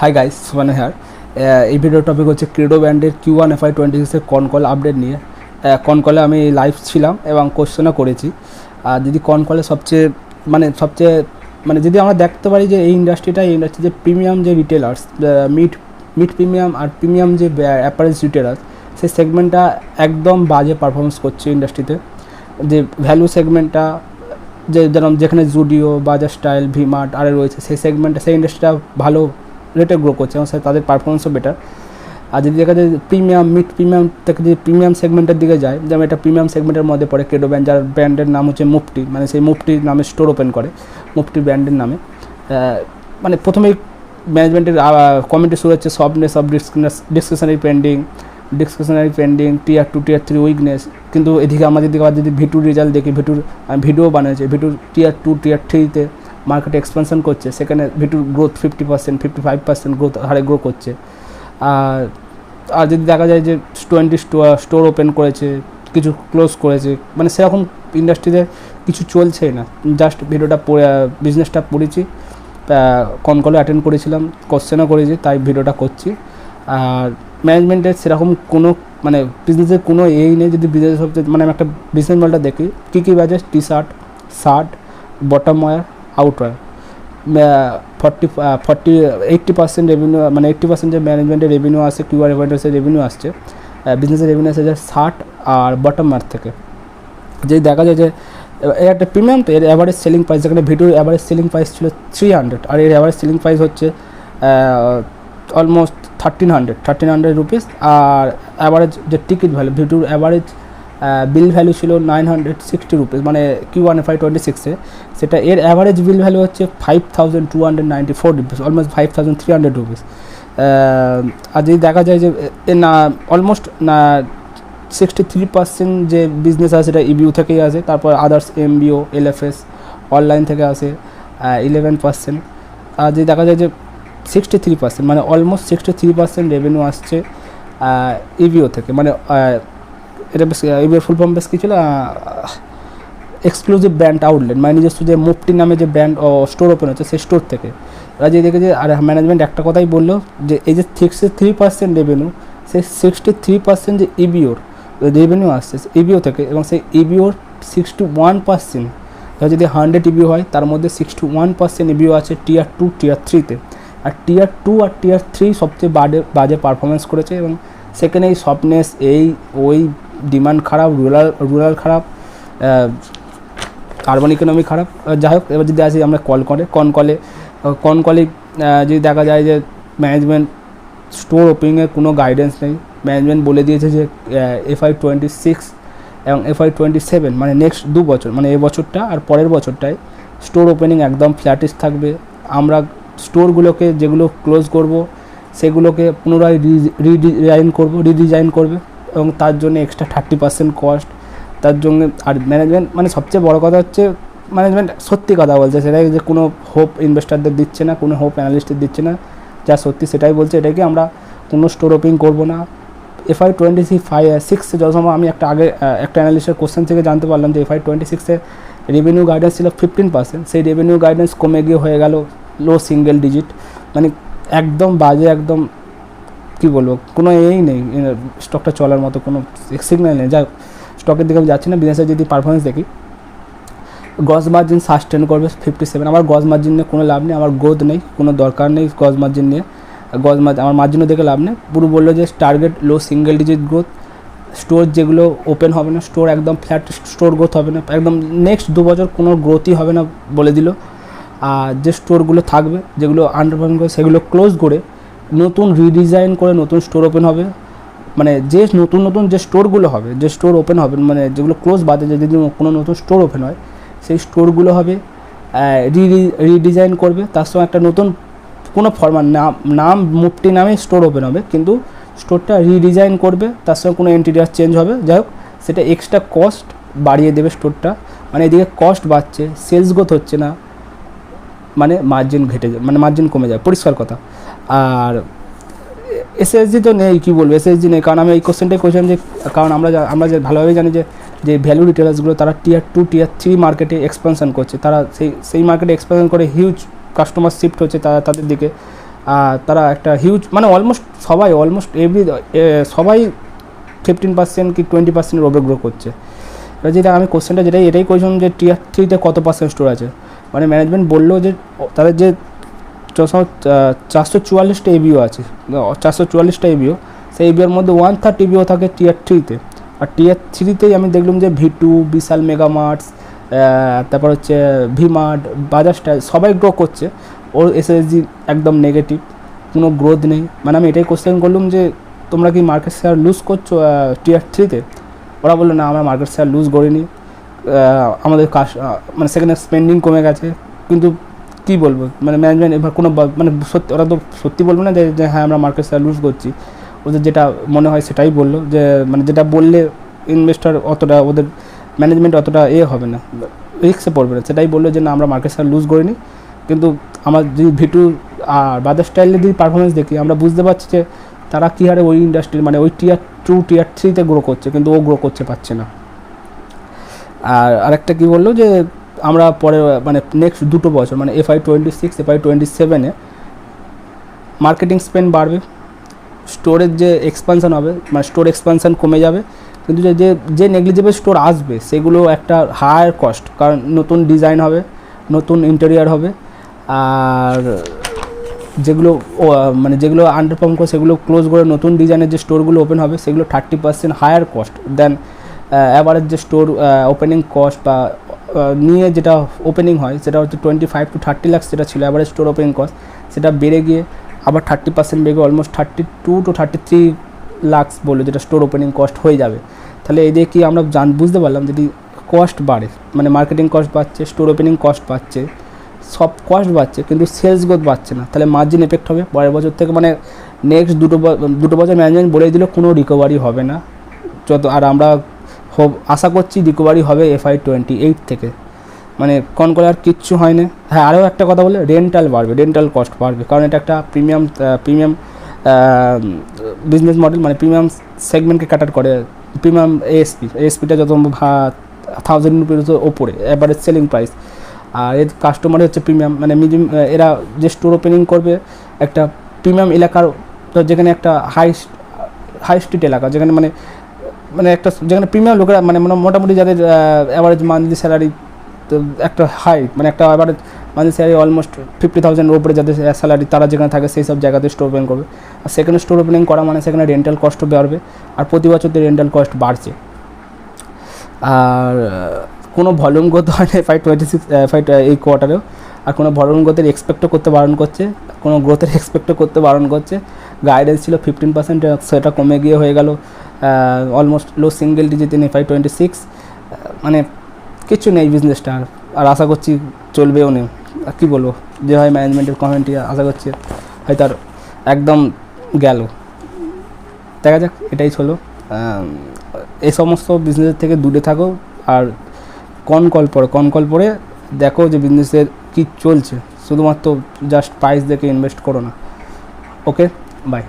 Hi guys সুমানে হ্যার এই video topic হচ্ছে ক্রিডো ব্যান্ডের কিউ ওয়ান এফআই টোয়েন্টি সিক্সের কনকল আপডেট নিয়ে। কনকলে আমি লাইভ ছিলাম এবং কোশ্চেনও করেছি। আর যদি কনকলে সবচেয়ে মানে সবচেয়ে মানে যদি আমরা দেখতে পারি যে এই ইন্ডাস্ট্রিটা এই ইন্ডাস্ট্রি যে প্রিমিয়াম যে রিটেলার্স মিড মিড প্রিমিয়াম আর প্রিমিয়াম যে অ্যাপারেন্স রিটেলার্স সেই সেগমেন্টটা একদম বাজে পারফরমেন্স করছে ইন্ডাস্ট্রিতে যে ভ্যালু সেগমেন্টটা যে যেরকম যেখানে জুডিও বাজার স্টাইল ভিমার্ট আরে রয়েছে, সেই সেগমেন্টে সেই ইন্ডাস্ট্রিটা ভালো রেটে গ্রো করছে, এবং তাদের পারফরমেন্সও বেটার আর যদি দেখা যায় প্রিমিয়াম মিড প্রিমিয়াম থেকে যদি প্রিমিয়াম সেগমেন্টের দিকে যায়, যেমন এটা প্রিমিয়াম সেগমেন্টের মধ্যে পড়ে কেডো ব্যান্ড যার ব্র্যান্ডের নাম হচ্ছে মুফটি মানে সেই মুফটির নামে স্টোর ওপেন করে মুফটি ব্র্যান্ডের নামে। মানে প্রথমেই ম্যানেজমেন্টের কমিটি শুরু হচ্ছে softness of discretionary pending discretionary pending tier two tier three weakness কিন্তু এদিকে আমাদের দিকে আবার যদি ভিটুর রেজাল্ট দেখি ভিটুর ভিডিও বানিয়েছে ভিটুর টিয়ার টু টিয়ার থ্রিতে মার্কেট এক্সপেনশন করছে, সেখানে ভিটুর growth fifty percent fifty five percent growth হারে গ্রো করছে। আর আর যদি দেখা যায় যে টোয়েন্টি স্টোর ওপেন করেছে, কিছু ক্লোজ করেছে মানে সেরকম ইন্ডাস্ট্রিতে কিছু চলছেই না। জাস্ট ভিডিওটা পড়ে বিজনেসটা পড়েছি কনকলে অ্যাটেন্ড করেছিলাম কোশ্চেনও করেছি, তাই ভিডিওটা করছি। আর ম্যানেজমেন্টের সেরকম কোনো মানে বিজনেসের কোনো এই নেই, যদি বিজনেস মানে আমি একটা বিজনেস মডেলটা দেখি, কী কী বাজে? T shirt shirt bottom wear out wear forty forty eighty percent revenue মানে এইট্টি পার্সেন্ট যে ম্যানেজমেন্টের রেভিনিউ আসে কিউআর রেভিনিউ রেভিনিউ আসছে বিজনেসের রেভিনিউ আসে যে শার্ট আর বটম ওয়্যার থেকে। যে দেখা যায় যে এর একটা প্রিমিয়াম তো এর অ্যাভারেজ সেলিং প্রাইস যেখানে ভিডিওর অ্যাভারেজ সেলিং প্রাইস ছিল থ্রি হান্ড্রেড আর এর অ্যাভারেজ সেলিং প্রাইস হচ্ছে almost thirteen hundred thirteen hundred rupees আর অ্যাভারেজ যে টিকিট ভ্যালু ভিডিওর অ্যাভারেজ বিল ভ্যালু ছিল নাইন হান্ড্রেড সিক্সটি রুপিস মানে কিউ ওয়ান ফাইভ টোয়েন্টি সিক্সে সেটা এর অ্যাভারেজ বিল ভ্যালু হচ্ছে five thousand two hundred ninety four rupees almost five thousand three hundred rupees আর যদি দেখা যায় যে না অলমোস্ট না সিক্সটি থ্রি পার্সেন্ট যে বিজনেস আছে, সেটা ইবিউ থেকেই আসে। তারপর আদার্স এমবিও এলএফএস অনলাইন থেকে আসে ইলেভেন পার্সেন্ট আর যদি দেখা যায় যে সিক্সটি থ্রি পার্সেন্ট মানে almost sixty three percent revenue আসছে ইবিও থেকে। মানে এটা বেশ ইবিওর ফুল ফর্ম বেশ কী ছিল এক্সক্লুসিভ ব্র্যান্ড আউটলেট মানে নিজস্ব যে মুফটি নামে যে ব্র্যান্ড স্টোর ওপেন হচ্ছে সেই স্টোর থেকে। এরা যে দেখে যে আর ম্যানেজমেন্ট একটা কথাই বলল, যে এই যে সিক্সটি থ্রি পার্সেন্ট রেভিনিউ সেই সিক্সটি থ্রি পার্সেন্ট যে ইবিওর রেভিনিউ আসছে ইবিও থেকে, এবং সেই ইবিওর সিক্সটি ওয়ান পার্সেন্ট যদি হান্ড্রেড ইবিও হয়, তার মধ্যে সিক্সটি ওয়ান পার্সেন্ট ইবিও আছে টিয়ার টু টিয়ার থ্রিতে আর টিয়ার টু আর টিয়ার থ্রি সবচেয়ে বাজে বাজে পারফরমেন্স করেছে, এবং সেখানে এই সফটনেস এই, ওই ডিমান্ড খারাপ, রুরাল রুরাল খারাপ আরবান ইকোনমি খারাপ। যাই হোক, এবার যদি আসি আমরা কল করে কন কলে কন কলে যদি দেখা যায় যে ম্যানেজমেন্ট স্টোর ওপেনিংয়ের কোনো গাইডেন্স নেই। ম্যানেজমেন্ট বলে দিয়েছে যে এফআই টোয়েন্টি সিক্স এবং এফআই টোয়েন্টি সেভেন মানে নেক্সট দু বছর মানে এই বছরটা আর পরের বছরটায় স্টোর ওপেনিং একদম ফ্ল্যাটিস থাকবে। আমরা স্টোরগুলোকে যেগুলো ক্লোজ করব সেগুলোকে পুনরায় রিডিজাইন করব, রিডিজাইন করবে এবং তার জন্য এক্সট্রা থার্টি পার্সেন্ট কস্ট তার জন্য আর ম্যানেজমেন্ট মানে সবচেয়ে বড় কথা হচ্ছে ম্যানেজমেন্ট সত্যি কথা বলছে, সেটাই যে কোনো হোপ ইনভেস্টারদের দিচ্ছে না, কোনো হোপ অ্যানালিস্টদের দিচ্ছে না, যা সত্যি সেটাই বলছে, এটাকে আমরা কোনো স্টোর ওপেনিং করব না। এফআই টোয়েন্টি সি ফাইভ সিক্স যত সময় আমি একটা আগে একটা অ্যানালিস্টের কোশ্চেন থেকে জানতে পারলাম যে এফআই টোয়েন্টি সিক্সে রেভিনিউ গাইডেন্স ছিল ফিফটিন পার্সেন্ট সেই রেভিনিউ গাইডেন্স কমে গিয়ে হয়ে গেল লো সিঙ্গেল ডিজিট মানে একদম বাজে, একদম কি বলব, কোনো এই নেই। স্টকটা চলার মতো কোনো সিগন্যাল নেই। যা স্টকের দিকে আমি যাচ্ছি না বিজনেসের যদি পারফরমেন্স দেখি। গজ মার্জিন সাস্টেন করবে ফিফটি সেভেন আমার গজ মার্জিন নিয়ে কোনো লাভ নেই, আমার গ্রোথ নেই, কোনো দরকার নেই গজ মার্জিন নিয়ে। গজ মার্জিন আমার মার্জিনও দেখে লাভ নেই। পুরো বলল যে target low single digit growth store যেগুলো ওপেন হবে না স্টোর একদম ফ্ল্যাট স্টোর গ্রোথ হবে না। একদম নেক্সট দু বছর কোনো গ্রোথই হবে না বলে দিল। যে স্টোরগুলো থাকবে, যেগুলো আন্ডারপারফর্ম করে সেগুলো ক্লোজ করে নতুন রিডিজাইন করে নতুন স্টোর ওপেন হবে। মানে যে নতুন নতুন যে স্টোরগুলো হবে, যে স্টোর ওপেন হবে মানে যেগুলো ক্লোজ বাদে যদি কোনো নতুন স্টোর ওপেন হয়, সেই স্টোরগুলো হবে রিডিজাইন করবে। তার সঙ্গে একটা নতুন কোনো ফরমার নাম নাম মুফটি নামে স্টোর ওপেন হবে, কিন্তু স্টোরটা রিডিজাইন করবে, তার সঙ্গে কোনো ইন্টেরিয়ার চেঞ্জ হবে। যাই হোক, সেটা এক্সট্রা কস্ট বাড়িয়ে দেবে স্টোরটা মানে এদিকে কস্ট বাড়ছে সেলস গ্রোথ হচ্ছে না। মানে মার্জিন ঘেটে যায় মানে মার্জিন কমে যায়, পরিষ্কার কথা। আর এসএসজি তো নেই, কী বলব এসএসজি নেই, কারণ আমি এই কোশ্চেনটাই করেছিলাম যে, কারণ আমরা আমরা যে ভালোভাবে জানি যে যে ভ্যালু রিটেলার্সগুলো তারা টিয়ার টু টিয়ার থ্রি মার্কেটে এক্সপানশন করছে। তারা সেই সেই মার্কেটে এক্সপানশন করে হিউজ কাস্টমার শিফট হচ্ছে তারা তাদের দিকে। তারা একটা হিউজ মানে অলমোস্ট সবাই অলমোস্ট এভরি সবাই ফিফটিন পার্সেন্ট কি টোয়েন্টি পার্সেন্টের ওপরে গ্রো করছে। এবার যেটা আমি কোশ্চেনটা যেটাই এটাই করেছিলাম যে টিয়ার থ্রিতে কত পার্সেন্ট স্টোর আছে? মানে ম্যানেজমেন্ট বলল যে তাদের যে চারশো চুয়াল্লিশটা এবিও আছে চারশো চুয়াল্লিশটা এবিও সেই এবিওর মধ্যে ওয়ান থার্ড এবিও থাকে টিয়ার থ্রিতে আর টিয়ার থ্রিতেই আমি দেখলাম যে V two Vishal mega marts তারপর হচ্ছে ভি মার্ট বাজার স্টাইল সবাই গ্রো করছে। ওর এসএসজি একদম নেগেটিভ কোনো গ্রোথ নেই। মানে আমি এটাই কোশ্চেন করলাম যে, তোমরা কি মার্কেট শেয়ার লুজ করছ টিয়ার থ্রিতে ওরা বলল, না, আমরা মার্কেট শেয়ার লুজ করিনি। আমাদের কাজ মানে সেখানে স্পেন্ডিং কমে গেছে। কিন্তু কী বলব? মানে ম্যানেজমেন্ট এবার কোনো মানে সত্যি, ওরা তো সত্যি বলব না যে হ্যাঁ আমরা মার্কেট শেয়ার লুজ করছি। ওদের যেটা মনে হয় সেটাই বলল যে মানে যেটা বললে ইনভেস্টর অতটা, ওদের ম্যানেজমেন্ট অতটা এ হবে না। রিক্সে পড়বে না। সেটাই বলল যে, না, আমরা মার্কেট শেয়ার লুজ করিনি। কিন্তু আমার যদি ভিটু আর বাদার স্টাইলে যদি পারফরমেন্স দেখি, আমরা বুঝতে পারছি যে, তারা কী হারে ওই ইন্ডাস্ট্রি মানে ওই টিয়ার টু টিয়ার থ্রিতে গ্রো করছে, কিন্তু ও গ্রো করতে পারছে না। আর আরেকটা কী বলল যে, আমরা পরে মানে নেক্সট দুটো বছর মানে FY twenty six FY twenty সেভেনে মার্কেটিং স্পেন্ড বাড়বে স্টোরের যে এক্সপানশন হবে মানে স্টোর এক্সপানশন কমে যাবে, কিন্তু যে, যে- নেগলিজেবল স্টোর আসবে, সেগুলো একটা হায়ার কস্ট কারণ নতুন ডিজাইন হবে, নতুন ইন্টেরিয়ার হবে, আর যেগুলো মানে যেগুলো আন্ডারপাম্প করে, সেগুলো ক্লোজ করে নতুন ডিজাইনের যে স্টোরগুলো ওপেন হবে, সেগুলো thirty percent higher cost then average যে স্টোর ওপেনিং কস্ট বা নিয়ে যেটা ওপেনিং হয়, সেটা হচ্ছে twenty five to thirty lakhs যেটা ছিল অ্যাভারেজ স্টোর ওপেনিং কস্ট সেটা বেড়ে গিয়ে আবার থার্টি পার্সেন্ট বেড়ে almost thirty two to thirty three lakhs বলে যেটা স্টোর ওপেনিং কস্ট হয়ে যাবে। তাহলে এই দিয়ে কি আমরা জান, বুঝতে পারলাম যদি কস্ট বাড়ে মানে মার্কেটিং কস্ট বাড়ছে স্টোর ওপেনিং কস্ট বাড়ছে, সব কস্ট বাড়ছে, কিন্তু সেলস গ্রোথ বাড়ছে না, তাহলে মার্জিন এফেক্ট হবে। পরের বছর থেকে মানে নেক্সট দুটো দুটো বছর ম্যানেজমেন্ট বলে দিল, কোনো রিকভারি হবে না। যত, আর আমরা আশা করছি রিকভারি হবে এফআই টোয়েন্টি এইট থেকে। মানে কন করে আর কিচ্ছু হয় না হ্যাঁ আরও একটা কথা বলে রেন্টাল বাড়বে রেন্টাল কস্ট বাড়বে। কারণ এটা একটা প্রিমিয়াম প্রিমিয়াম বিজনেস মডেল মানে প্রিমিয়াম সেগমেন্টকে ক্যাটার করে। প্রিমিয়াম এএসপি এএসপিটা যত থাউজেন্ড রুপির ওপরে অ্যাভারেজ সেলিং প্রাইস আর এর কাস্টমার হচ্ছে প্রিমিয়াম মানে মিডিয়াম এরা যে স্টোর ওপেনিং করবে, একটা প্রিমিয়াম এলাকার, যেখানে একটা হাই হাই স্ট্রিট এলাকা, যেখানে মানে মানে একটা যেখানে প্রিমিয়াম লোকেরা মানে মোটা- মোটামুটি যাদের অ্যাভারেজ মান্থলি স্যালারি একটা হাই মানে একটা average monthly salary almost fifty থাউজেন্ডের উপরে যাদের স্যালারি তারা যেখানে থাকে সেই সব জায়গাতে স্টোর ওপেন করবে। আর সেখানে স্টোর ওপেনিং করা মানে সেখানে রেন্টাল কস্টও বাড়বে, আর প্রতি বছর রেন্টাল কস্ট বাড়ছে। আর কোনো ভলিউম গ্রোথ হয় না ফাইভ টোয়েন্টি সিক্স ফাইভ এই কোয়ার্টারেও আর কোনো ভলিউম গ্রোথের এক্সপেক্টও করতে বারণ করছে, কোনো গ্রোথের এক্সপেক্টও করতে বারণ করছে। গাইডেন্স ছিল ফিফটিন পার্সেন্ট সেটা কমে গিয়ে হয়ে গেল। Almost low single digit in five twenty six মানে কিচ্ছু নেই বিজনেসটা আর আশা করছি চলবেও নেই। আর কী বলব, যে হয় ম্যানেজমেন্টের কমেন্টই আশা করছি হয়তো আর একদম গেল। দেখা যাক, এটাই ছিল এই সমস্ত বিজনেসের থেকে দূরে থাকো আর কন কল পড়ে। কন কল পড়ে দেখো যে বিজনেসের কী চলছে। শুধুমাত্র জাস্ট প্রাইস দেখে ইনভেস্ট করো না। Okay bye